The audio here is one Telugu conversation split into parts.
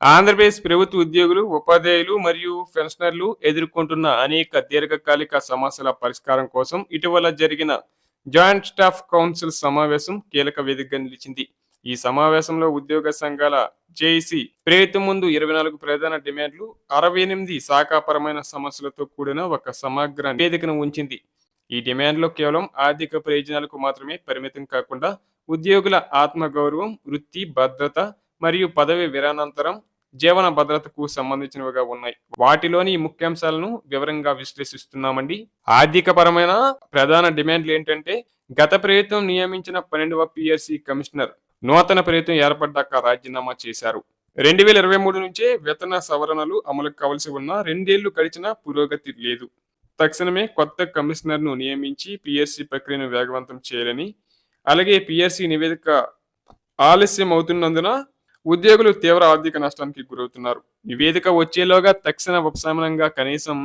ఆంధ్రప్రదేశ్ ప్రభుత్వ ఉద్యోగులు ఉపాధ్యాయులు మరియు పెన్షనర్లు ఎదుర్కొంటున్న అనేక దీర్ఘకాలిక సమస్యల పరిష్కారం కోసం ఇటీవల జరిగిన జాయింట్ స్టాఫ్ కౌన్సిల్ సమావేశం కీలక వేదికగా నిలిచింది. ఈ సమావేశంలో ఉద్యోగ సంఘాల జేఏసీ ప్రభుత్వం ముందు ఇరవై నాలుగు ప్రధాన డిమాండ్లు అరవై ఎనిమిది శాఖాపరమైన సమస్యలతో కూడిన ఒక సమగ్ర వేదికను ఉంచింది. ఈ డిమాండ్లో కేవలం ఆర్థిక ప్రయోజనాలకు మాత్రమే పరిమితం కాకుండా ఉద్యోగుల ఆత్మగౌరవం వృత్తి భద్రత మరియు పదవి విరానంతరం జీవన భద్రతకు సంబంధించినవిగా ఉన్నాయి. వాటిలోని ముఖ్యాంశాలను వివరంగా విశ్లేషిస్తున్నామండి. ఆర్థిక పరమైన ప్రధాన డిమాండ్లు ఏంటంటే గత ప్రభుత్వం నియమించిన పన్నెండవ పిఎస్సి కమిషనర్ నూతన ప్రభుత్వం ఏర్పడ్డాక రాజీనామా చేశారు. రెండు వేల ఇరవై మూడు నుంచే వేతన సవరణలు అమలు కావలసి ఉన్న రెండేళ్ళు గడిచిన పురోగతి లేదు. తక్షణమే కొత్త కమిషనర్ను నియమించి పిఎస్సి ప్రక్రియను వేగవంతం చేయాలని అలాగే పిఎస్సి నివేదిక ఆలస్యం అవుతున్నందున ఉద్యోగులు తీవ్ర ఆర్థిక నష్టానికి గురవుతున్నారు. నివేదిక వచ్చేలోగా తక్షణ ఉపశమనంగా కనీసం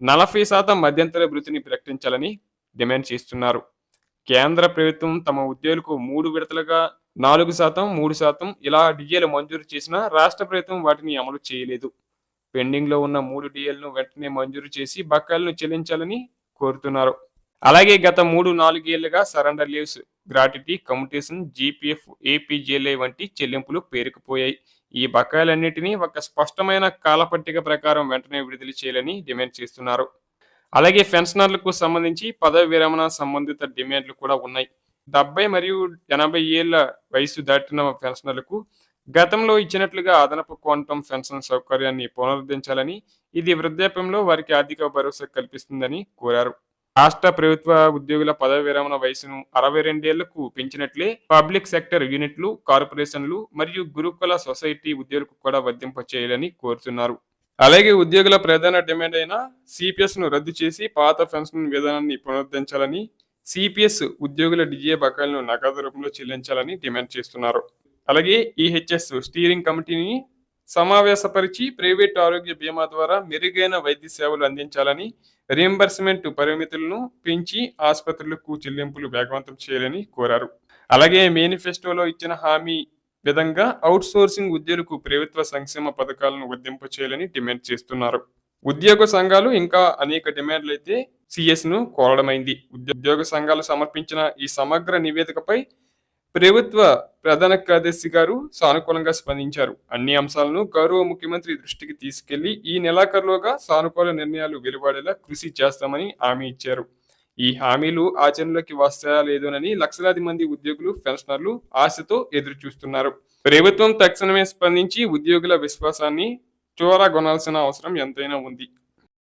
నలభై శాతం మధ్యంతర భృతిని ప్రకటించాలని డిమాండ్ చేస్తున్నారు. కేంద్ర ప్రభుత్వం తమ ఉద్యోగులకు మూడు విడతలుగా నాలుగు శాతం మూడు శాతం ఇలా డిఏలు మంజూరు చేసినా రాష్ట్ర ప్రభుత్వం వాటిని అమలు చేయలేదు. పెండింగ్లో ఉన్న మూడు డిఏలను వెంటనే మంజూరు చేసి బకాయిలను చెల్లించాలని కోరుతున్నారు. అలాగే గత మూడు నాలుగేళ్ళుగా surrender leaves gratuity commutation GPF APGLI వంటి చెల్లింపులు పేరుకుపోయాయి. ఈ బకాయిలన్నింటినీ ఒక స్పష్టమైన కాలపట్టిక ప్రకారం వెంటనే విడుదల చేయాలని డిమాండ్ చేస్తున్నారు. అలాగే పెన్షనర్లకు సంబంధించి పదవి విరమణ సంబంధిత డిమాండ్లు కూడా ఉన్నాయి. డెబ్బై మరియు ఎనభై ఏళ్ళ వయసు దాటిన పెన్షనర్లకు గతంలో ఇచ్చినట్లుగా అదనపు క్వాంటం పెన్షన్ సౌకర్యాన్ని పునరుద్ధరించాలని ఇది వృద్ధాప్యంలో వారికి ఆర్థిక భరోసా కల్పిస్తుందని కోరారు. రాష్ట్ర ప్రభుత్వ ఉద్యోగుల పదవి విరమణ వయసును అరవై రెండేళ్ళకు పెంచినట్లే పబ్లిక్ సెక్టర్ యూనిట్లు కార్పొరేషన్లు మరియు గురుకుల సొసైటీ ఉద్యోగులకు కూడా వర్తింప చేయాలని కోరుతున్నారు. అలాగే ఉద్యోగుల ప్రధాన డిమాండ్ అయిన సిపిఎస్ను రద్దు చేసి పాత పెన్షన్ విధానాన్ని పునరుద్ధరించాలని సిపిఎస్ ఉద్యోగుల డిజే బకాయిలను నగదు రూపంలో చెల్లించాలని డిమాండ్ చేస్తున్నారు. అలాగే ఈహెచ్ఎస్ స్టీరింగ్ కమిటీని సమావేశపరిచి ప్రైవేట్ ఆరోగ్య బీమా ద్వారా మెరుగైన వైద్య సేవలు అందించాలని రియంబర్స్మెంట్ పరిమితులను పెంచి ఆసుపత్రులకు చెల్లింపులు వేగవంతం చేయాలని కోరారు. అలాగే మేనిఫెస్టోలో ఇచ్చిన హామీ విధంగా అవుట్ సోర్సింగ్ ఉద్యోగులకు ప్రభుత్వ సంక్షేమ పథకాలను వర్తింప చేయాలని డిమాండ్ చేస్తున్నారు. ఉద్యోగ సంఘాలు ఇంకా అనేక డిమాండ్లు అయితే సిఎస్ను కోరడమైంది. ఉద్యోగ సంఘాలు సమర్పించిన ఈ సమగ్ర నివేదికపై ప్రభుత్వ ప్రధాన కార్యదర్శి గారు సానుకూలంగా స్పందించారు. అన్ని అంశాలను గౌరవ ముఖ్యమంత్రి దృష్టికి తీసుకెళ్ళి ఈ నెలాఖరులోగా సానుకూల నిర్ణయాలు వెలువడేలా కృషి చేస్తామని హామీ ఇచ్చారు. ఈ హామీలు ఆచరణలోకి వస్తాయా లేదోనని లక్షలాది మంది ఉద్యోగులు పెన్షనర్లు ఆశతో ఎదురు చూస్తున్నారు ప్రభుత్వం తక్షణమే స్పందించి ఉద్యోగుల విశ్వాసాన్ని చూరగొనాల్సిన అవసరం ఎంతైనా ఉంది.